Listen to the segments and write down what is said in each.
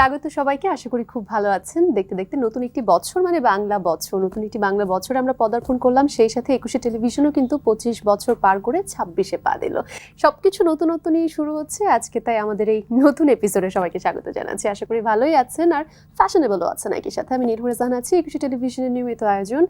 স্বাগত সবাইকে। আশা করি খুব ভালো আছেন। দেখতে দেখতে নতুন একটি বছর মানে বাংলা বছর, নতুন একটি বাংলা বছর আমরা পদার্পণ করলাম। সেই সাথে একুশে টেলিভিশনও কিন্তু পঁচিশ বছর পার করে ছাব্বিশে পা দিল। সবকিছু নতুন নতুনই শুরু হচ্ছে। আজকে তাই আমাদের এই নতুন এপিসোডে সবাইকে স্বাগত জানাচ্ছি। আশা করি ভালোই আছেন আর ফ্যাশনেবলও আছেন একই সাথে। আমি নির্ভর জাহান আছি একুশে টেলিভিশনের নিয়মিত আয়োজন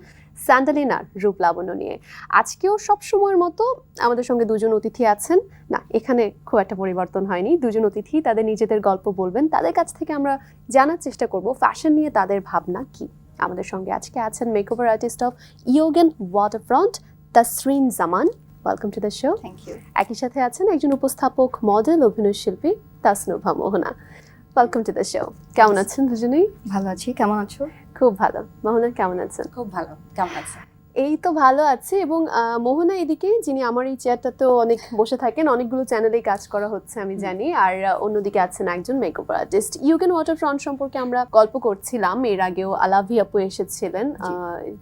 স্যান্ডালিনার রূপ লাবণ্য নিয়ে। আজকেও সব সময়ের মতো আমাদের সঙ্গে দুজন অতিথি আছেন। না, এখানে খুব একটা পরিবর্তন হয়নি। দুজন অতিথি তাদের নিজেদের গল্প বলবেন। তাদের কাছ থেকে আমরা জানার চেষ্টা করব ফ্যাশন নিয়ে তাদের ভাবনা কি। আমাদের সঙ্গে আজকে আছেন makeover artist of Yogen waterfront Tasrin Zaman welcome to the show thank you একই সাথে আছেন একজন উপস্থাপক মডেল অভিনয় শিল্পী Tasnuva Mohona welcome to the show কেমন আছেন দুজনেই? ভালো আছি। কেমন আছো? খুব ভালো। মোহনা কেমন আছেন? খুব ভালো। কেমন আছো এই তো ভালো আছে এবং মোহনা এদিকে যিনি আমার এই চেয়ারটাতেও অনেক বসে থাকেন অনেকগুলো চ্যানেলেই কাজ করা হচ্ছে আমি জানি। আর অন্যদিকে আছেন একজন makeup artist Yuken water front সম্পর্কে আমরা গল্প করছিলাম। এর আগেও আলাভি আপু এসেছিলেন।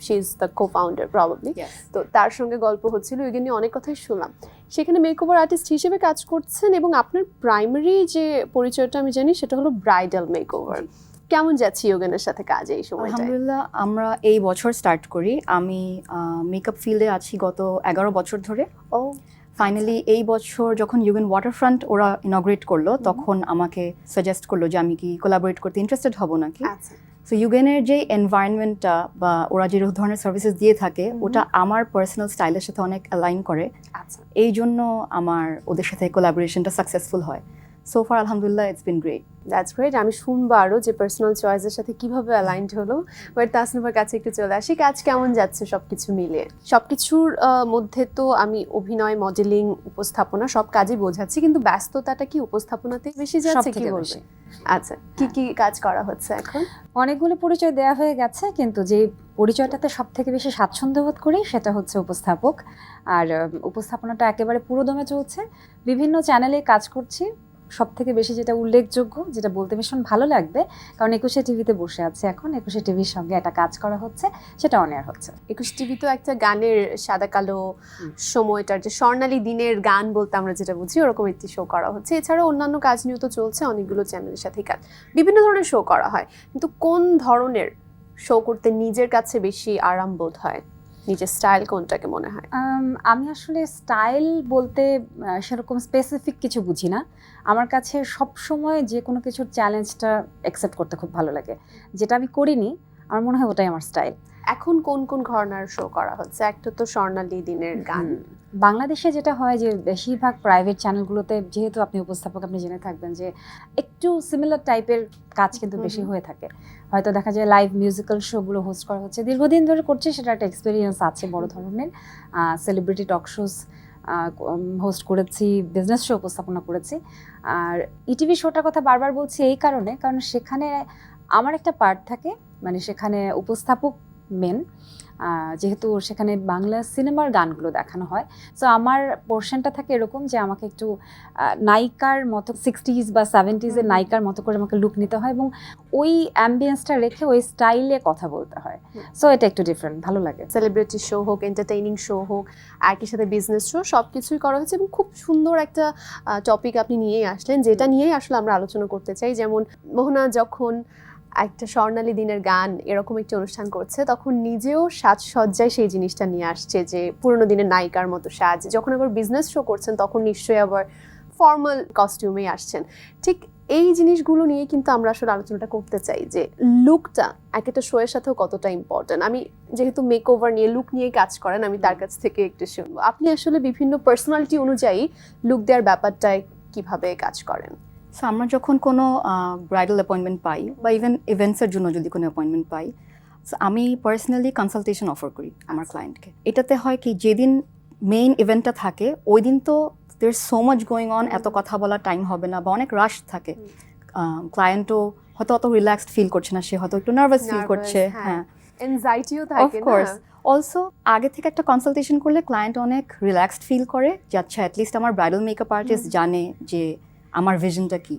She is the co founder probably তো তার সঙ্গে গল্প হচ্ছিল ইউকেন নিয়ে অনেক কথাই শুনলাম। সেখানে মেকওভার আর্টিস্ট হিসেবে কাজ করছেন এবং আপনার প্রাইমারি যে পরিচয়টা আমি জানি সেটা হলো ব্রাইডাল মেকওভার কেমন যাচ্ছে ইউগেনের সাথে কাজ এই সময়টা আলহামদুলিল্লাহ আমরা এই বছর স্টার্ট করি। আমি মেকআপ ফিল্ডে আছি গত এগারো বছর ধরে। ও। ফাইনালি এই বছর যখন ইউএন ওয়াটারফ্রন্ট ওরা ইনগ্রেট করল তখন আমাকে সাজেস্ট করল যে আমি কি কোলাবোরেট করতে ইন্টারেস্টেড হব নাকি? আচ্ছা। সো ইউগেনের যে এনভায়রনমেন্টটা বা ওরা যে ধরনের সার্ভিসেস দিয়ে থাকে ওটা আমার পার্সোনাল স্টাইলের সাথে অনেক অ্যালাইন করে। আচ্ছা। এই জন্য আমার ওদের সাথে কোলাবোরেশনটা সাকসেসফুল হয়। সো ফার আলহামদুলিল্লাহ it's been great that's great আমি শুনব আরও যে পার্সোনাল চয়েসের সাথে কীভাবে অ্যালাইন্ড হলো। বাট তাসনুভার কাছে একটু চলে আসি। কাজ কেমন যাচ্ছে সবকিছু মিলে সবকিছুর আহ, মধ্যে তো আমি অভিনয় মডেলিং উপস্থাপনা সব কাজই বোঝাচ্ছি। কিন্তু ব্যস্ততাটা কি উপস্থাপনাতে বেশি যাচ্ছে? কি বলবে? আচ্ছা কি কি কাজ করা হচ্ছে এখন? অনেকগুলো পরিচয় দেওয়া হয়ে গেছে কিন্তু যে পরিচয়টাতে সব থেকে বেশি স্বাচ্ছন্দ্য বোধ করি সেটা হচ্ছে উপস্থাপক। আর উপস্থাপনাটা একেবারে পুরোদমে চলছে। বিভিন্ন চ্যানেলে কাজ করছি। সব থেকে বেশি যেটা উল্লেখযোগ্য যেটা বলতে ভীষণ ভালো লাগবে কারণ একুশে টিভিতে বসে আছে এখন একুশে টিভির সঙ্গে একটা কাজ করা হচ্ছে সেটা অনেয়ার হচ্ছে। একুশ টিভি তো একটা গানের সাদা কালো সময়টার যে স্বর্ণালী দিনের গান বলতে আমরা যেটা বুঝি ওরকম একটি শো করা হচ্ছে। এছাড়াও অন্যান্য কাজ নিয়েও তো চলছে অনেকগুলো চ্যানেলের সাথে কাজ। বিভিন্ন ধরনের শো করা হয় কিন্তু কোন ধরনের শো করতে নিজের কাছে বেশি আরাম বোধ হয়? নিজের স্টাইল কোনটাকে মনে হয়? আমি আসলে স্টাইল বলতে সেরকম স্পেসিফিক কিছু বুঝি না। আমার কাছে সব সময় যে কোনো কিছুর চ্যালেঞ্জটা অ্যাকসেপ্ট করতে খুব ভালো লাগে। যেটা আমি করিনি, আমার মনে হয় ওটাই আমার স্টাইল এখন কোন কোন ঘরানার শো করা হচ্ছে? একটা তো স্বর্ণালী দিনের গান। বাংলাদেশে যেটা হয় যে বেশিরভাগ প্রাইভেট চ্যানেলগুলোতে যেহেতু আপনি উপস্থাপক আপনি জেনে থাকবেন যে একটু সিমিলার টাইপের কাজ কিন্তু বেশি হয়ে থাকে। হয়তো দেখা যায় লাইভ মিউজিক্যাল শোগুলো হোস্ট করা হচ্ছে। দীর্ঘদিন ধরে করছে সেটা একটা এক্সপিরিয়েন্স আছে বড় ধরনের। সেলিব্রিটি টক শোজ হোস্ট করেছি বিজনেস শো উপস্থাপনা করেছি। আর ইটিভি শোটার কথা বারবার বলছি এই কারণে কারণ সেখানে আমার একটা পার্ট থাকে মানে সেখানে উপস্থাপক মেন যেহেতু সেখানে বাংলা সিনেমার গানগুলো দেখানো হয়। সো আমার পোর্শনটা থাকে এরকম যে আমাকে একটু নায়িকার মতো সিক্সটিজ বা সেভেন্টিজের নায়িকার মতো করে আমাকে লুক নিতে হয় এবং ওই অ্যাম্বিয়েন্সটা রেখে ওই স্টাইলে কথা বলতে হয়। সো এটা একটু ডিফারেন্ট ভালো লাগে। সেলিব্রিটি শো হোক এন্টারটেইনিং শো হোক একই সাথে বিজনেস শো সব কিছুই করা হয়েছে এবং খুব সুন্দর একটা টপিক আপনি নিয়েই আসলেন যেটা নিয়েই আসলে আমরা আলোচনা করতে চাই। যেমন মোহনা যখন একটা স্বর্ণালী দিনের গান এরকম একটি অনুষ্ঠান করছে, তখন নিজেও সাজসজ্জায় সেই জিনিসটা নিয়ে আসছে যে পুরোনো দিনের নায়িকার মতো সাজ। যখন আবার বিজনেস শো করছেন, তখন নিশ্চয়ই আবার ফর্মাল কস্টিউমেই আসছেন। ঠিক এই জিনিসগুলো নিয়ে কিন্তু আমরা আসলে আলোচনাটা করতে চাই যে লুকটা এক একটা শো এর সাথেও কতটা ইম্পর্টেন্ট আমি যেহেতু মেক ওভার নিয়ে লুক নিয়ে কাজ করেন, আমি তার কাছ থেকে একটু শুনব। আপনি আসলে বিভিন্ন পার্সোনালিটি অনুযায়ী লুক দেওয়ার ব্যাপারটায় কীভাবে কাজ করেন? সো আমরা যখন কোনো ব্রাইডাল অ্যাপয়েন্টমেন্ট পাই বা ইভেন ইভেন্টসের জন্য যদি কোনো অ্যাপয়েন্টমেন্ট পাই সো আমি পার্সোনালি কনসালটেশন অফার করি আমার ক্লায়েন্টকে এটাতে হয় কি যেদিন মেইন ইভেন্টটা থাকে ওই দিন তো there so much going on এত কথা বলার টাইম হবে না বা অনেক রাশ থাকে। ক্লায়েন্টও হয়তো অত রিল্যাক্সড ফিল করছে না সে হয়তো একটু নার্ভাস ফিল করছে হ্যাঁ। হ্যাঁ। এনজাইটিও থাকে কোর্স না? অলসো আগে থেকে একটা কনসালটেশন করলে ক্লায়েন্ট অনেক রিল্যাক্সড ফিল করে যে আচ্ছা অ্যাটলিস্ট আমার ব্রাইডাল মেকআপ আর্টিস্ট জানে যে আমার ভিশনটা কি।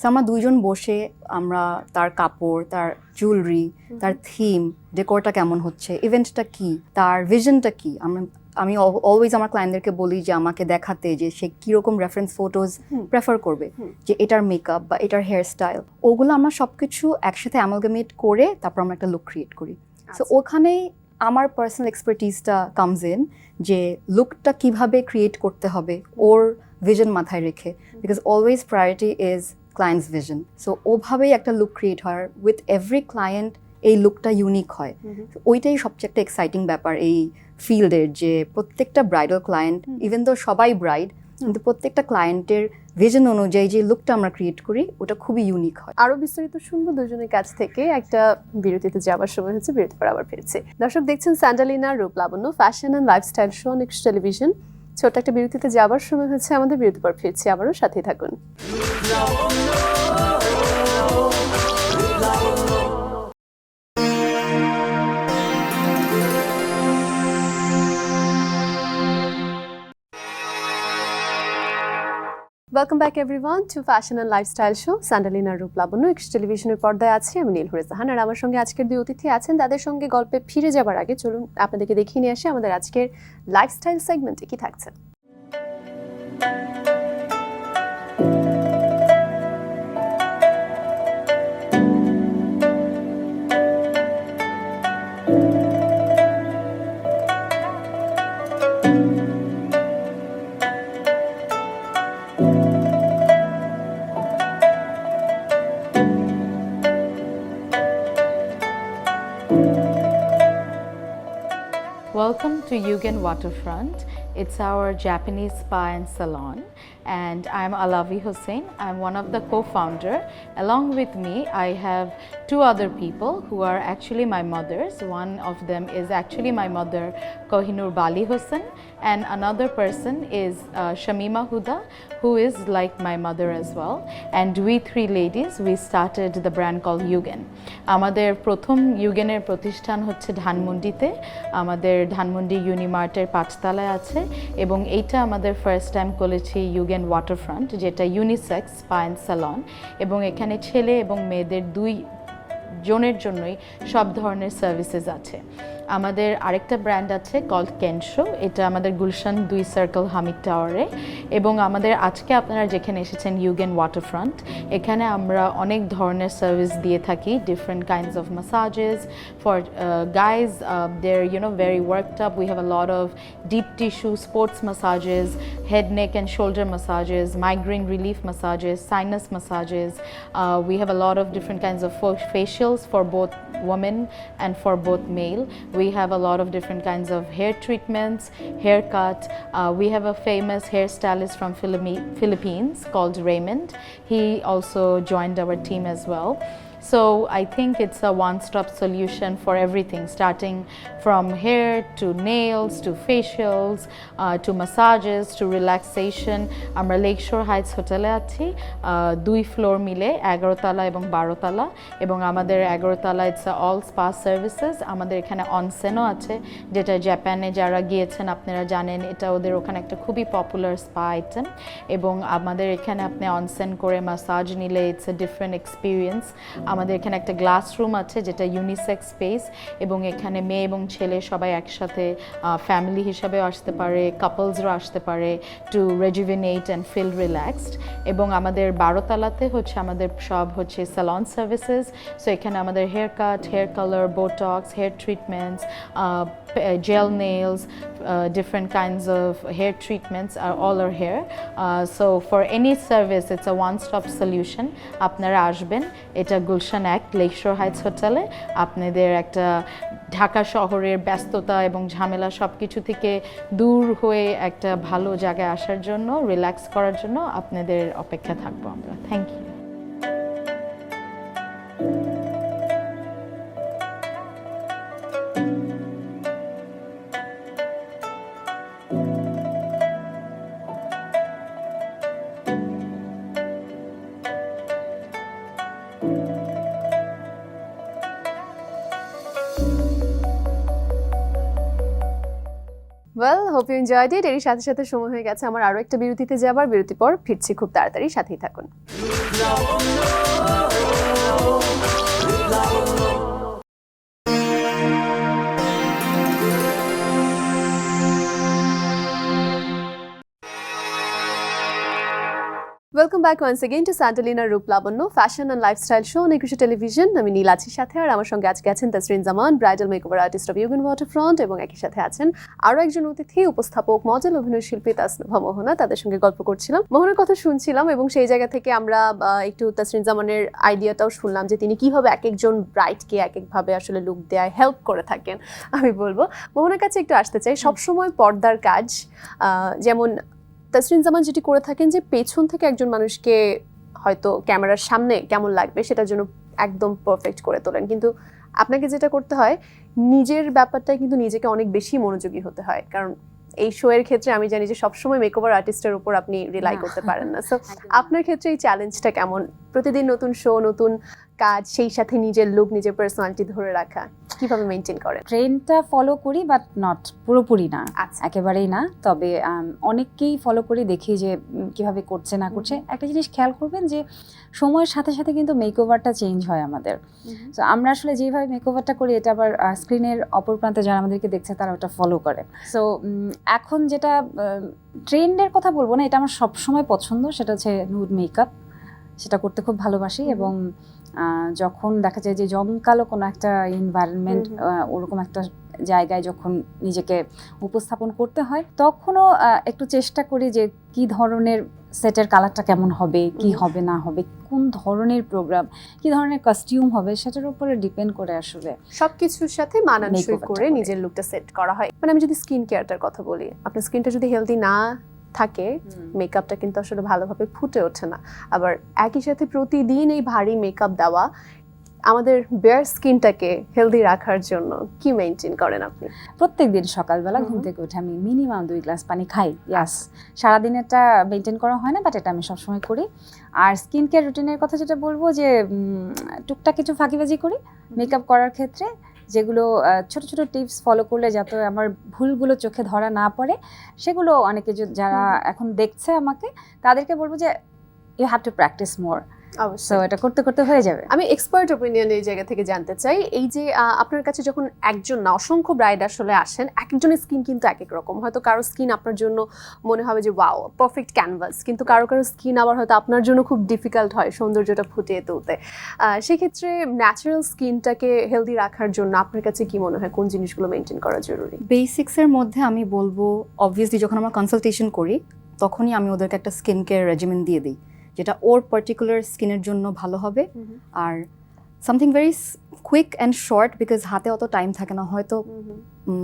So আমরা দুইজন বসে আমরা তার কাপড় তার জুয়েলারি তার থিম ডেকোরটা কেমন হচ্ছে ইভেন্টটা কি তার ভিশনটা কি? আমরা আমি অলওয়েজ আমার ক্লায়েন্টদেরকে বলি যে আমাকে দেখাতে যে সে কীরকম রেফারেন্স ফটোজ প্রেফার করবে যে এটার মেকআপ বা এটার হেয়ার স্টাইল ওগুলো আমরা সব কিছু একসাথে অ্যামালগামেট করে তারপর আমরা একটা লুক ক্রিয়েট করি। সো আচ্ছা। ওখানেই আমার পার্সোনাল এক্সপার্টিসটা কামস ইন যে লুকটা কীভাবে ক্রিয়েট করতে হবে ওর ভিজন মাথায় রেখে because always priority is clients vision so ওভাবেই একটা লুক ক্রিয়েট হয় উইথ এভরি ক্লায়েন্ট এই লুকটা ইউনিক হয়। ওইটাই সবচেয়ে একটা এক্সাইটিং ব্যাপার এই ফিল্ডের যে প্রত্যেকটা ব্রাইডাল ক্লায়েন্ট ইভেন তো সবাই ব্রাইড কিন্তু প্রত্যেকটা ক্লায়েন্টের ভিজন অনুযায়ী যে লুকটা আমরা ক্রিয়েট করি ওটা খুবই ইউনিক হয়। আরও বিস্তারিত শুনব দুজনের কাছ থেকে। একটা বিরতিতে যাওয়ার সময় হচ্ছে বিরতি পর আবার ফিরছে। দর্শক দেখছেন Sandalina Rup Labonno fashion and lifestyle show next television ছোট্ট একটা বিরতিতে যাবার সময় হচ্ছে আমাদের বিরতি পর ফিরছি। আবারও সাথে থাকুন। Welcome back everyone to fashion and lifestyle show স্যান্ডালিনার Rup Labonno x টেলিভিশনের পর্দায় আছি আমি নীলহুরে জাহান আর আমার সঙ্গে আজকের দুই অতিথি আছেন। তাদের সঙ্গে গল্পে ফিরে যাবার আগে চলুন আপনাদেরকে দেখিয়ে নিয়ে আসি আমাদের আজকের লাইফস্টাইল সেগমেন্টে কি থাকছে। To Yugen Waterfront. It's our Japanese spa and salon, and I'm Alavi Hussein. I'm one of the co-founder. Along with me, I have two other people who are actually my mothers. One of them is actually my mother, Kohinoor Bali Hussein, and another person is uh, Shamima Huda, who is like my mother as well. And we three ladies, we started the brand called Yugen. আমাদের প্রথম ইউগেনের প্রতিষ্ঠান হচ্ছে ধানমন্ডিতে আমাদের ধানমন্ডি ইউনিমার্টের পাঁচতলায় আছে এবং এইটা আমাদের ফার্স্ট টাইম করেছি ইউগেন ওয়াটারফ্রন্ট যেটা ইউনিসেক্স পায়েন স্যালন এবং এখানে ছেলে এবং মেয়েদের দুই জনের জন্যই সব ধরনের সার্ভিসেস আছে। আমাদের আরেকটা ব্র্যান্ড আছে কল্ড কেনশো এটা আমাদের গুলশান দুই সার্কেল হামিদ টাওয়ারে এবং আমাদের আজকে আপনারা যেখানে এসেছেন ইউগেন ওয়াটারফ্রন্ট এখানে আমরা অনেক ধরনের সার্ভিস দিয়ে থাকি different kinds of massages for guys there you know very worked up we have a lot of deep tissue sports neck, and shoulder massages, migraine relief massages, sinus massages. Uh, we have a lot of different kinds of fa- facials for both women and for both male. We have a lot of different kinds of hair treatments, haircut. Uh, we have a famous hairstylist from Philippi- Philippines called Raymond. He also joined our team as well. So I think it's a one-stop solution for everything, starting from hair to nails to facials uh, to massages to relaxation. আমরা Lakeshore Heights হোটেলে আছি দুই floor মিলে এগারো তলা এবং বারো তলা। এবং আমাদের এগারো তলা ইটস অল স্পা সার্ভিসেস আমাদের এখানে অনসেনও আছে যেটা জাপানে যারা গিয়েছেন আপনারা জানেন এটা ওদের ওখানে একটা খুবই পপুলার স্পা আইটেম এবং আমাদের এখানে আপনি অনসেন করে মাসাজ নিলে ইটস এ ডিফারেন্ট এক্সপিরিয়েন্স আমাদের এখানে একটা গ্লাস রুম আছে যেটা ইউনিসেক্স স্পেস এবং এখানে মেয়ে এবং ছেলে সবাই একসাথে ফ্যামিলি হিসাবেও আসতে পারে কাপলসরাও আসতে পারে to rejuvenate and feel relaxed এবং আমাদের বারোতলাতে হচ্ছে আমাদের সব হচ্ছে স্যালন সার্ভিসেস সো এখানে আমাদের hair cut hair colour botox hair treatments nails, uh, different kinds of hair treatments are all are here. Uh, so for any service, it's a one-stop solution. আপনারা আসবেন এটা গুলশান এক লেকশোর হাইটস হোটেলে আপনাদের একটা ঢাকা শহরের ব্যস্ততা এবং ঝামেলা সব কিছু থেকে দূর হয়ে একটা ভালো জায়গায় আসার জন্য রিল্যাক্স করার জন্য আপনাদের অপেক্ষা থাকব আমরা। Thank you well hope you enjoyed it এর সাথে সাথে সময় হয়ে গেছে আমার আরও একটা বিরতিতে যাবার। বিরতি পর ফিরছি খুব তাড়াতাড়ি, সাথেই থাকুন। Welcome back once again to স্যান্টালিনার Rup Labonno fashion and lifestyle show Ekushey television আমি নীল সাথে, আর আমার সঙ্গে আজকে আছেন Tasrin Zaman bridal makeover artist of Yugen waterfront এবং একই সাথে আছেন আরও একজন অতিথি, উপস্থাপক মডেল অভিনয় শিল্পী তাসনুভা মোহনা। তাদের সঙ্গে গল্প করছিলাম। মোহনার কথা শুনছিলাম, এবং সেই জায়গা থেকে আমরা একটু তাসরিন জামানের আইডিয়াটাও শুনলাম যে তিনি কীভাবে এক একজন ব্রাইডকে এক একভাবে আসলে লুক দেওয়ায় হেল্প করে থাকেন, আমি বলব। মোহনার কাছে একটু আসতে চাই। সবসময় পর্দার কাজ যেমন তাসরিন জামান যেটি করে থাকেন যে পেছন থেকে একজন মানুষকে হয়তো ক্যামেরার সামনে কেমন লাগবে সেটার জন্য একদম পারফেক্ট করে তোলেন। কিন্তু আপনাকে যেটা করতে হয় নিজের ব্যাপারটায় কিন্তু নিজেকে অনেক বেশি মনোযোগী হতে হয়। কারণ এই শো এর ক্ষেত্রে আমি জানি যে সবসময় মেকওভার আর্টিস্টের উপর আপনি রিলাই করতে পারেন না। সো আপনার ক্ষেত্রে এই চ্যালেঞ্জটা কেমন? প্রতিদিন নতুন শো নতুন কাজ সেই সাথে নিজের লুক নিজের পার্সোনালিটি ধরে রাখা কীভাবে মেনটেন করেন ট্রেনটা ফলো করি বাট নট পুরোপুরি না। আচ্ছা। একেবারেই না। তবে অনেককেই ফলো করি দেখি যে কীভাবে করছে না করছে। একটা জিনিস খেয়াল করবেন যে সময়ের সাথে সাথে কিন্তু মেকওভারটা চেঞ্জ হয় আমাদের। তো আমরা আসলে যেভাবে মেকওভারটা করি এটা আবার স্ক্রিনের অপর প্রান্তে যারা আমাদেরকে দেখছে তারা ওটা ফলো করে। সো এখন যেটা ট্রেন্ডের কথা বলব না এটা আমার সবসময় পছন্দ সেটা হচ্ছে নুড মেকআপ সেটা করতে খুব ভালোবাসি এবং যখন দেখা যায় যে জমকালো কোনো একটা এনভায়রনমেন্ট ওরকম একটা জায়গায় যখন নিজেকে উপস্থাপন করতে হয় তখনও একটু চেষ্টা করি যে কি ধরনের সেটের কালারটা কেমন হবে কি হবে না হবে কোন ধরনের প্রোগ্রাম কি ধরনের কস্টিউম হবে সেটার উপরে ডিপেন্ড করে আসলে সবকিছুর সাথে মানানসই করে করে। নিজের লুকটা সেট করা হয়। মানে আমি যদি স্কিন কেয়ারটার কথা বলি আপনার স্কিনটা যদি হেলদি না থাকে মেকআপটা কিন্তু আসলে ভালোভাবে ফুটে ওঠে না। আবার একই সাথে প্রতিদিন এই ভারী মেকআপ দেওয়া আমাদের বেয়ার স্কিনটাকে হেলদি রাখার জন্য কি মেনটেন করেন আপনি? প্রত্যেক দিন সকালবেলা ঘুম থেকে উঠে আমি মিনিমাম দুই গ্লাস পানি খাই ইয়াস সারাদিনেরটা মেনটেন করা হয় না বাট এটা আমি সবসময় করি। আর স্কিন কেয়ার রুটিনের কথা যেটা বলব যে টুকটাক কিছু ফাঁকিবাজি করি মেকআপ করার ক্ষেত্রে। যেগুলো ছোটো ছোট টিপস ফলো করলে যাতে আমার ভুলগুলো চোখে ধরা না পড়ে সেগুলো অনেকে যারা এখন দেখছে আমাকে তাদেরকে বলব যে you have to practice more so অবশ্যই এটা করতে করতে হয়ে যাবে। আমি এক্সপার্ট ওপিনিয়ন এই জায়গা থেকে জানতে চাই এই যে আপনার কাছে যখন একজন না অসংখ্য ব্রাইড আসলে আসেন একজনের স্কিন কিন্তু এক এক রকম। হয়তো কারও স্কিন আপনার জন্য মনে হবে যে ওয়াও পারফেক্ট ক্যানভাস কিন্তু কারও কারও স্কিন আবার হয়তো আপনার জন্য খুব ডিফিকাল্ট হয় সৌন্দর্যটা ফুটিয়ে তুলতে। সেক্ষেত্রে ন্যাচারাল স্কিনটাকে হেলদি রাখার জন্য আপনার কাছে কি মনে হয়? কোন জিনিসগুলো মেনটেন করা জরুরি? বেসিক্সের মধ্যে আমি বলব অবভিয়াসলি যখন আমরা কনসালটেশন করি তখনই আমি ওদেরকে একটা স্কিন কেয়ার রেজিমেন্ট দিয়ে দিই। যেটা ওর পার্টিকুলার স্কিনের জন্য ভালো হবে। আর something very quick and short because হাতে অত টাইম থাকে না হয়তো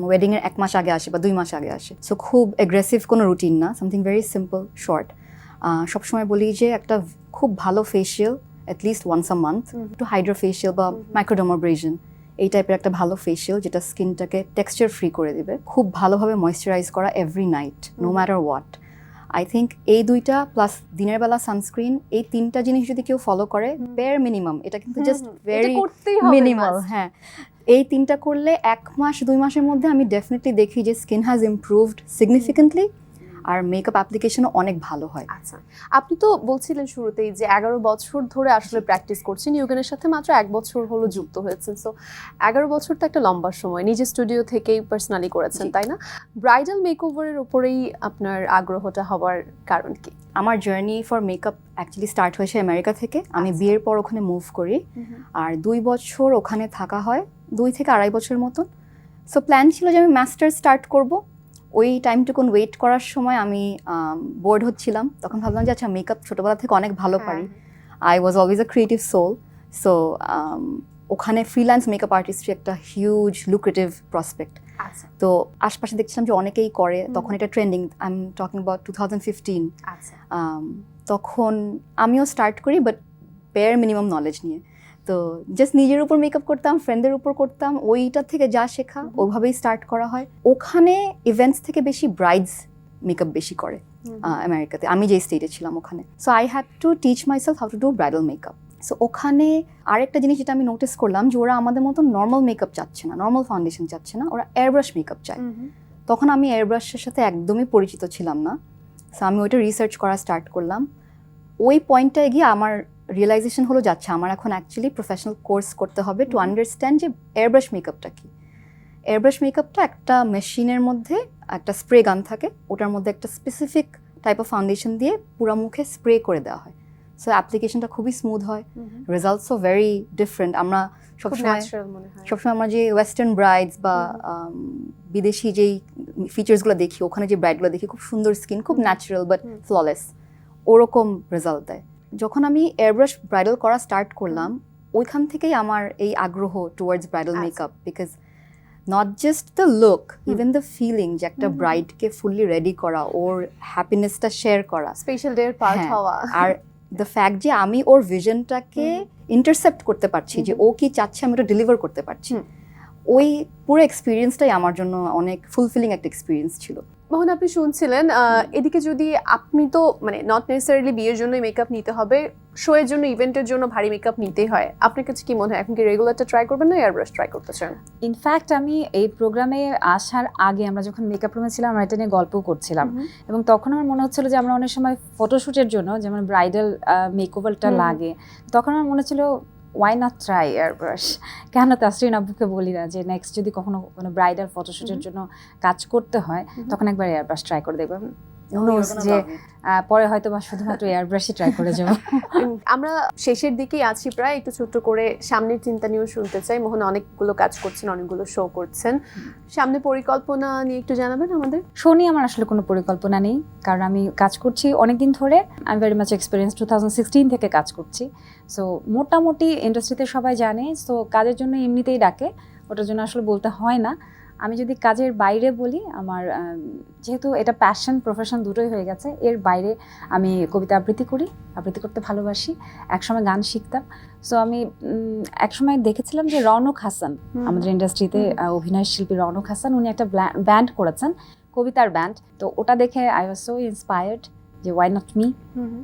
ওয়েডিংয়ের এক মাস আগে আসে বা দুই মাস আগে আসে। সো খুব অ্যাগ্রেসিভ কোনো রুটিন না সামথিং ভেরি সিম্পল শর্ট সবসময় বলি যে একটা খুব ভালো facial at least once a month. একটু হাইড্রোফেশিয়াল বা। মাইক্রোডোমাব্রেশন এই টাইপের একটা ভালো ফেশিয়াল যেটা স্কিনটাকে টেক্সচার ফ্রি করে দিবে। খুব ভালোভাবে ময়েশ্চারাইজ করা every night no matter what I think এই দুইটা প্লাস দিনের বেলা সানস্ক্রিন এই তিনটা জিনিস যদি কেউ ফলো করে। বেয়ার মিনিমাম এটা কিন্তু জাস্ট ভেরি মিনিমাম মিনিমাল হ্যাঁ। এই তিনটা করলে এক মাস দুই মাসের মধ্যে আমি ডেফিনেটলি দেখি যে স্কিন হ্যাজ ইম্প্রুভড সিগনিফিকেন্টলি আর মেকআপ অ্যাপ্লিকেশনও অনেক ভালো হয়। আচ্ছা। আপনি তো বলছিলেন শুরুতেই যে এগারো বছর ধরে আসলে প্র্যাকটিস করছেন। ইউগেনের সাথে মাত্র এক বছর হলো যুক্ত হয়েছেন। সো এগারো বছর তো একটা লম্বা সময়। নিজের স্টুডিও থেকেই পার্সোনালি করেছেন তাই না? ব্রাইডাল মেকওভারের উপরেই আপনার আগ্রহটা হওয়ার কারণ কি? আমার journey for makeup actually start হয়েছে আমেরিকা থেকে। আমি আচ্ছা। বিয়ের পর ওখানে মুভ করি। আর দুই বছর ওখানে থাকা হয়। দুই থেকে আড়াই বছর মতন। সো প্ল্যান ছিল যে আমি মাস্টার স্টার্ট করব। ওই টাইমটুকুন ওয়েট করার সময় আমি বোর্ড হচ্ছিলাম। তখন ভাবলাম যে আচ্ছা মেকআপ ছোটোবেলা থেকে অনেক ভালো হ্যাঁ, পারি। I was always a creative soul so ওখানে ফ্রিল্যান্স মেকআপ আর্টিস্ট্রি একটা হিউজ লুক্রেটিভ প্রসপেক্ট তো আশপাশে দেখছিলাম যে অনেকেই করে। তখন এটা trending I am talking about two thousand fifteen তখন আমিও স্টার্ট করি বাট বেয়ার মিনিমাম নলেজ নিয়ে। তো জাস্ট নিজের উপর মেকআপ করতাম ফ্রেন্ডদের উপর করতাম ওইটা থেকে যা শেখা হুম। ওইভাবেই স্টার্ট করা হয়। ওখানে ইভেন্টস থেকে বেশি ব্রাইডস মেকআপ বেশি করে আমেরিকাতে আমি যে স্টেটে ছিলাম ওখানে। So I had to teach myself how to do bridal makeup so ওখানে আরেকটা জিনিস যেটা আমি নোটিস করলাম যে ওরা আমাদের মতো নর্মাল মেকআপ চাচ্ছে না নর্মাল ফাউন্ডেশন চাচ্ছে না ওরা এয়ারব্রাশ মেকআপ চায়। তখন আমি এয়ারব্রাশের সাথে একদমই পরিচিত ছিলাম না। সো আমি ওইটা রিসার্চ করা স্টার্ট করলাম। ওই পয়েন্টটায় গিয়ে আমার রিয়েলাইজেশন হলো যাচ্ছে। আমার এখন অ্যাকচুয়ালি প্রফেশনাল কোর্স করতে হবে টু আন্ডারস্ট্যান্ড যে এয়ারব্রাশ মেকআপটা কি। এয়ারব্রাশ মেকআপটা একটা মেশিনের মধ্যে একটা স্প্রে গান থাকে ওটার মধ্যে একটা স্পেসিফিক টাইপ অফ ফাউন্ডেশন দিয়ে পুরো মুখে স্প্রে করে দেওয়া হয়। সো অ্যাপ্লিকেশনটা খুবই স্মুথ হয়। রেজাল্টসও ভেরি ডিফারেন্ট আমরা সবসময় সবসময় আমরা যে ওয়েস্টার্ন ব্রাইডস বা বিদেশি যেই ফিচার্সগুলো দেখি ওখানে যে ব্রাইডগুলো দেখি খুব সুন্দর স্কিন খুব ন্যাচারাল বাট ফ্ললেস ওরকম রেজাল্ট দেয়। যখন আমি এয়ারব্রাশ ব্রাইডাল করা স্টার্ট করলাম ওইখান থেকেই আমার এই আগ্রহ towards bridal. Makeup because not just the look even the feeling যে একটা। ব্রাইডকে ফুললি রেডি করা ওর হ্যাপিনেসটা শেয়ার করা। স্পেশাল ডে পার্ট হওয়া। আর দ্য ফ্যাক্ট যে আমি ওর ভিশনটাকে ইন্টারসেপ্ট করতে পারছি যে ও কি চাচ্ছে আমি ওটা ডেলিভার করতে পারছি। ওই পুরো এক্সপিরিয়েন্সটাই আমার জন্য অনেক ফুলফিলিং একটা এক্সপিরিয়েন্স ছিল। মোহন আপনি শুনছিলেন এদিকে যদি আপনি তো মানে নট নেসেসারিলি বিয়ের জন্য মেকআপ নিতে হবে শো এর জন্য ইভেন্টের জন্য ভারী মেকআপ নিতেই হয়। আপনার কাছে কি মনে হয় এখন কি রেগুলারটা ট্রাই করবেন না এয়ারব্রাশ ট্রাই করতে চান? ইনফ্যাক্ট আমি এই প্রোগ্রামে আসার আগে আমরা যখন মেকআপ রুমে ছিলাম আমরা এটা নিয়ে গল্প করছিলাম। এবং তখন আমার মনে হচ্ছিল যে আমরা অনেক সময় ফটোশ্যুটের জন্য যেমন ব্রাইডাল মেকওভারটা। লাগে তখন আমার মনে ছিল ওয়াই নট ট্রাই এয়ারব্রাশ কেন তাসরিন আব্বুকে বলি না যে নেক্সট যদি কখনো কোনো ব্রাইডাল ফটোশ্যুটের জন্য কাজ করতে হয় তখন একবার এয়ারব্রাশ ট্রাই করে দেখবেন Knows যে পরে হয়তো বা শুধুমাত্র এয়ারব্রাশই ট্রাই করে যাব। আমরা শেষের দিকেই আছি প্রায় একটু ছোট্ট করে সামনের চিন্তা নিয়েও শুনতে চাই। মোহন অনেকগুলো কাজ করছেন অনেকগুলো শো করছেন। সামনে পরিকল্পনা নিয়ে একটু জানাবেন আমাদের? শো নিয়ে আমার আসলে কোনো পরিকল্পনা নেই কারণ আমি কাজ করছি অনেকদিন ধরে। আমি very much experience two thousand sixteen থেকে কাজ করছি। সো মোটামুটি ইন্ডাস্ট্রিতে সবাই জানে সো কাজের জন্য এমনিতেই ডাকে ওটার জন্য আসলে বলতে হয় না। আমি যদি কাজের বাইরে বলি আমার যেহেতু এটা প্যাশন প্রফেশন দুটোই হয়ে গেছে এর বাইরে আমি কবিতা আবৃত্তি করি আবৃত্তি করতে ভালোবাসি একসময় গান শিখতাম। সো আমি একসময় দেখেছিলাম যে রৌনক হাসান আমাদের ইন্ডাস্ট্রিতে অভিনয় শিল্পী রৌনক হাসান উনি একটা ব্যান্ড করেছেন কবিতার ব্যান্ড তো ওটা দেখে আই ওয়াজ সো ইন্সপায়ার্ড যে ওয়াই নট মি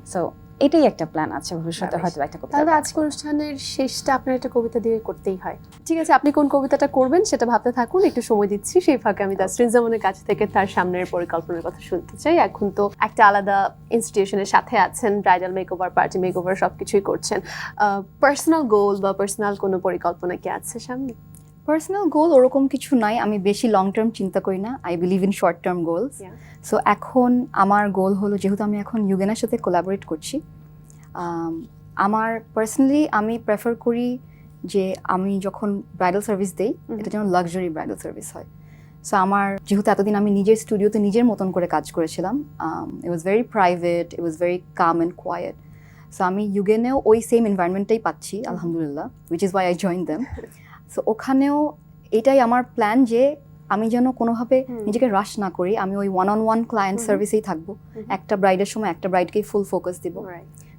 সো এটাই একটা প্ল্যান আছে ভবিষ্যতে হয়তো একটা কবিতা তাহলে আজকে অনুষ্ঠানের শেষটা আপনার একটা কবিতা দিয়ে করতেই হয়। ঠিক আছে আপনি কোন কবিতাটা করবেন সেটা ভাবতে থাকুন একটু সময় দিচ্ছি সেই ফাঁকে আমি তাসরিন জামানের কাছ থেকে তার সামনের পরিকল্পনার কথা শুনতে চাই। এখন তো একটা আলাদা ইনস্টিটিউশনের সাথে আছেন ব্রাইডাল মেকওভার পার্টি মেকওভার সবকিছুই করছেন। পার্সোনাল গোল বা পার্সোনাল কোনো পরিকল্পনা কি আছে সামনে? পার্সোনাল গোল ওরকম কিছু নাই আমি বেশি লং টার্ম চিন্তা করি না I believe in short term goals so এখন আমার গোল হলো যেহেতু আমি এখন ইউগেনের সাথে কোলাবোরেট করছি আমার পার্সোনালি আমি প্রেফার করি যে আমি যখন ব্রাইডাল সার্ভিস দেই এটা যেন লাক্সারি ব্রাইডাল সার্ভিস হয়। সো আমার যেহেতু এতদিন আমি নিজের স্টুডিওতে নিজের মতন করে কাজ করেছিলাম it was very private it was very calm and quiet so আমি ইউগেনেও ওই সেম এনভায়রনমেন্টটাই পাচ্ছি আলহামদুলিল্লাহ which is why I join them so ওখানেও এটাই আমার প্ল্যান যে আমি যেন কোনোভাবে নিজেকে রাশ না করি। আমি ওই ওয়ান অন ওয়ান ক্লায়েন্ট সার্ভিসেই থাকব একটা ব্রাইডের সময় একটা ব্রাইডকেই ফুল ফোকাস দিব।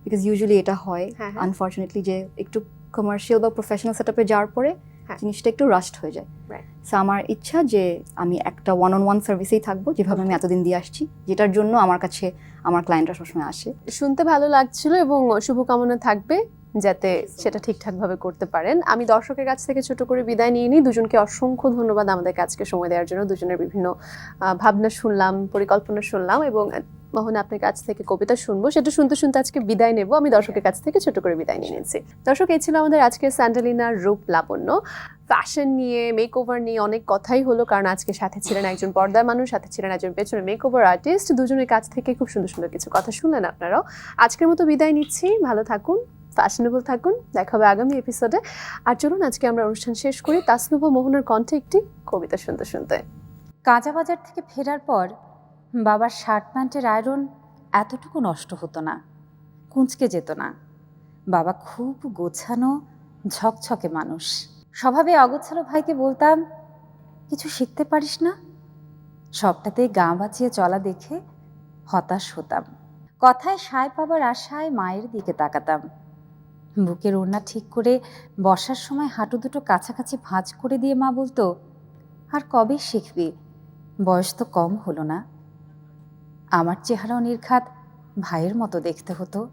বিকজ ইউজুয়ালি এটা হয়। হ্যাঁ, হ্যাঁ। আনফর্চুনেটলি যে একটু কমার্শিয়াল বা প্রফেশনাল সেট আপে যাওয়ার পরে হ্যাঁ। জিনিসটা একটু রাস্ট হয়ে যায়। সো আমার ইচ্ছা যে আমি একটা ওয়ান অন ওয়ান সার্ভিসেই থাকব যেভাবে আমি এতদিন দিয়ে আসছি যেটার জন্য আমার কাছে আমার ক্লায়েন্টরা সবসময় আসে। শুনতে ভালো লাগছিল এবং শুভকামনা থাকবে যাতে সেটা ঠিকঠাকভাবে করতে পারেন। আমি দর্শকের কাছ থেকে ছোট করে বিদায় নিয়ে নিই। দুজনকে অসংখ্য ধন্যবাদ আমাদের কাজকে সময় দেওয়ার জন্য। দুজনের বিভিন্ন ভাবনা শুনলাম পরিকল্পনা শুনলাম এবং মোহন আপনার কাছ থেকে কবিতা শুনব। সেটা শুনতে শুনতে আজকে বিদায় নেব। আমি দর্শকের কাছ থেকে ছোট করে বিদায় নিয়ে নিচ্ছি দর্শক, এই ছিল আমাদের আজকে স্যান্ডালিনার রূপ লাবণ্য। ফ্যাশন নিয়ে মেকওভার নিয়ে অনেক কথাই হলো, কারণ আজকে সাথে ছিলেন একজন পর্দার মানুষ, সাথে ছিলেন একজন পেছনে মেকওভার আর্টিস্ট দুজনের কাছ থেকে খুব সুন্দর সুন্দর কিছু কথা শুনলেন আপনারাও। আজকের মতো বিদায় নিচ্ছি। ভালো থাকুন ফ্যাশনেবল থাকুন। দেখা হবে আগামী এপিসোডে আর চলুন, আজকে আমরা অনুষ্ঠান শেষ করি। তাসনুভা মোহনার কণ্ঠে একটি কবিতা শুনতে শুনতে। কাঁচা বাজার থেকে ফেরার পর বাবার শার্ট প্যান্টের আয়রন এতটুকু নষ্ট হতো না, কুঁচকে যেত না। বাবা খুব গোছানো, ঝকঝকে মানুষ। স্বভাবে অগোছালো ভাইকে বলতাম, কিছু শিখতে পারিস না? সবটাতেই গা বাঁচিয়ে চলা দেখে হতাশ হতাম। কথায় সায় পাবার আশায় মায়ের দিকে তাকাতাম। বুকের ওড়না ঠিক করে বসার সময় হাঁটু দুটো কাছাকাছি ভাঁজ করে দিয়ে মা বলতো, আর কবে শিখবি? বয়স তো কম হলো না। আমার চেহারাও নির্ঘাত, ভাইয়ের মতো দেখতে হতো।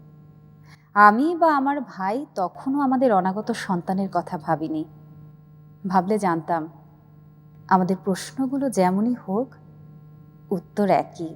আমি বা আমার ভাই তখনও আমাদের অনাগত সন্তানের কথা ভাবিনি। ভাবলে জানতাম, আমাদের প্রশ্নগুলো যেমনই হোক, উত্তর একই।